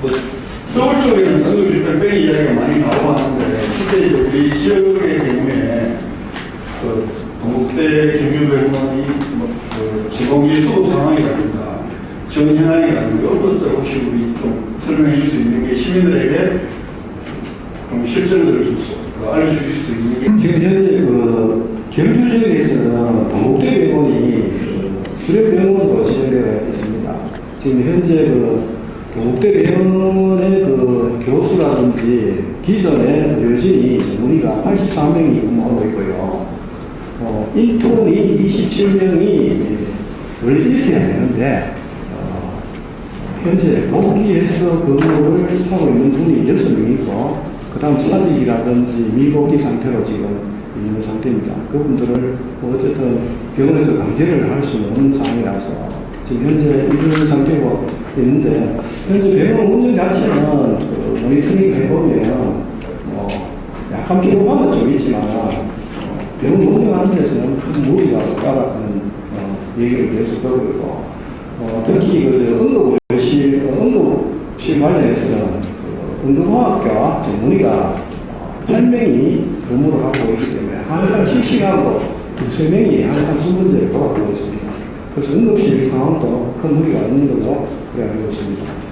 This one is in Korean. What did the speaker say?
뭐 서울 쪽에는 응급실 뺑뺑이 이야기가 많이 나오고 하는데 실제 이제 우리 지역의 경우에 그 동국대 경유병원이 뭐그 제공기 수급 상황이라든가 지원 현황이라든가 이런 것들 혹시 우리 좀 설명해 줄 수 있는 게 시민들에게 좀 실정들을 좀그 알려주실 수 있는 게 지금 현재 그 경주 지역에서는 동국대 병원이 그 수련병원으로 지정되어 있습니다. 지금 현재 그 동국대 병원의 그 교수라든지 기존의 여진이 우리가 83명이 근무하고 있고요. 어, 인턴이 27명이 원래 있어야 되는데 어, 현재 복귀해서 근무를 하고 있는 분이 6명이고 그 다음 사직이라든지 미복귀 상태로 지금 있는 상태입니다. 그분들을 뭐 어쨌든 병원에서 강제를 할 수는 없는 상황이라서 지금 현재 이런 상태고 있는데 현재 병원 운영 자체는 그 모니터링 해보면 뭐 약간 피로감은 좀 있지만 어, 병원 운영하는 데서는 큰 무리가 없다라는 어, 얘기를 계속 하고 있고 어, 특히 그 응급실 어, 응급실 관련해서는 그 응급화학과 전문의가 8명이 근무를 하고 있기 때문에 항상 실시하고 두세 명이 항상 수분제를 돌아가고 있습니다. 그래서 응급실 상황도 큰 무리가 없는 걸로 그래 알고 있습니다.